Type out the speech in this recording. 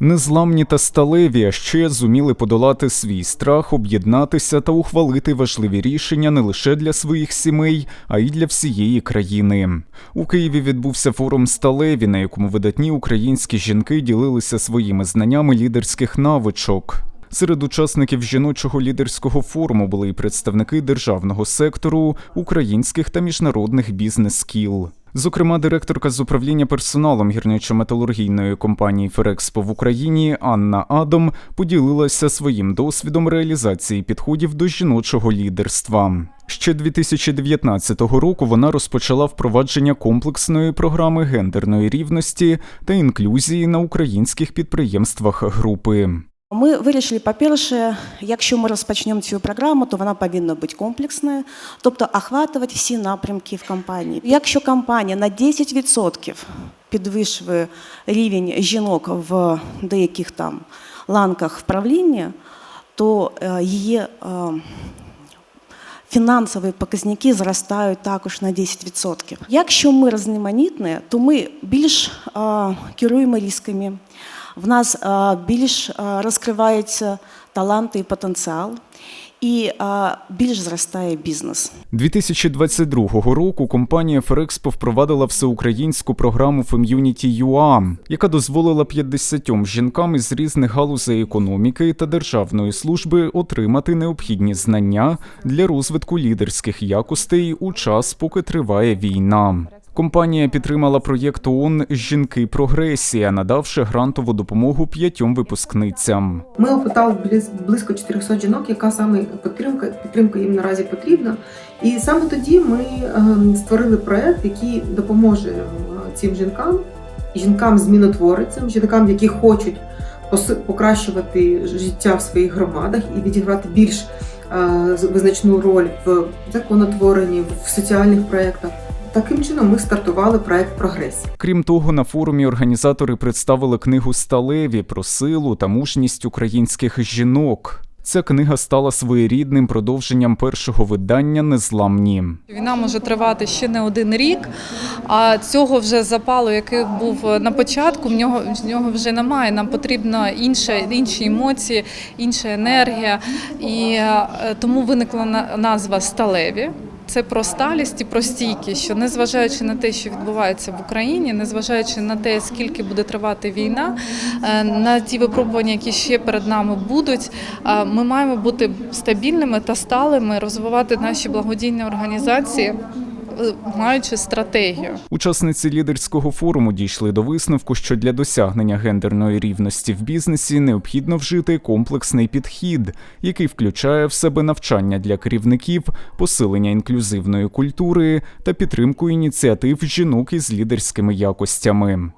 Незламні та сталеві, ще зуміли подолати свій страх, об'єднатися та ухвалити важливі рішення не лише для своїх сімей, а й для всієї країни. У Києві відбувся форум Сталеві, на якому видатні українські жінки ділилися своїми знаннями лідерських навичок. Серед учасників жіночого лідерського форуму були й представники державного сектору, українських та міжнародних бізнес-кіл. Зокрема, директорка з управління персоналом гірничо-металургійної компанії Ферекспо в Україні Анна Адом поділилася своїм досвідом реалізації підходів до жіночого лідерства. Ще 2019 року вона розпочала впровадження комплексної програми гендерної рівності та інклюзії на українських підприємствах групи. Ми вирішили, по-перше, якщо ми розпочнемо цю програму, то вона повинна бути комплексною, тобто охватувати всі напрямки в компанії. Якщо компанія на 10% підвищує рівень жінок в деяких там ланках вправління, то е, її е, фінансові показники зростають також на 10%. Якщо ми різноманітні, то ми більш е, керуємо ризиками, в нас більш розкриваються таланти і потенціал, і е, більш зростає бізнес. 2022 року компанія Ферекспо впровадила всеукраїнську програму Femunity UA, яка дозволила 50 жінкам із різних галузей економіки та державної служби отримати необхідні знання для розвитку лідерських якостей у час, поки триває війна. Компанія підтримала проєкт ООН Жінки Прогресія, надавши грантову допомогу п'ятьом випускницям. Ми опитали близ- близько 400 жінок, яка саме підтримка, підтримка їм наразі потрібна. І саме тоді ми ем, створили проект, який допоможе е, цим жінкам, жінкам змінотворицям, жінкам, які хочуть покращувати життя в своїх громадах і відіграти більш е, визначну роль в законотворенні, в соціальних проєктах. Таким чином ми стартували проект Прогресія. Крім того, на форумі організатори представили книгу Сталеві про силу та мужність українських жінок. Ця книга стала своєрідним продовженням першого видання Незламні. Війна може тривати ще не один рік, а цього вже запалу, який був на початку, в нього в нього вже немає. Нам потрібна інша, інші емоції, інша енергія. І е, тому виникла на- назва Сталеві. Це про сталість і про стійкість, що незважаючи на те, що відбувається в Україні, незважаючи на те, скільки буде тривати війна, е, на ті випробування, які ще перед нами будуть, е, ми маємо бути стабільними та сталими, розвивати наші благодійні організації, маючи стратегію. Учасниці лідерського форуму дійшли до висновку, що для досягнення гендерної рівності в бізнесі необхідно вжити комплексний підхід, який включає в себе навчання для керівників, посилення інклюзивної культури та підтримку ініціатив жінок із лідерськими якостями.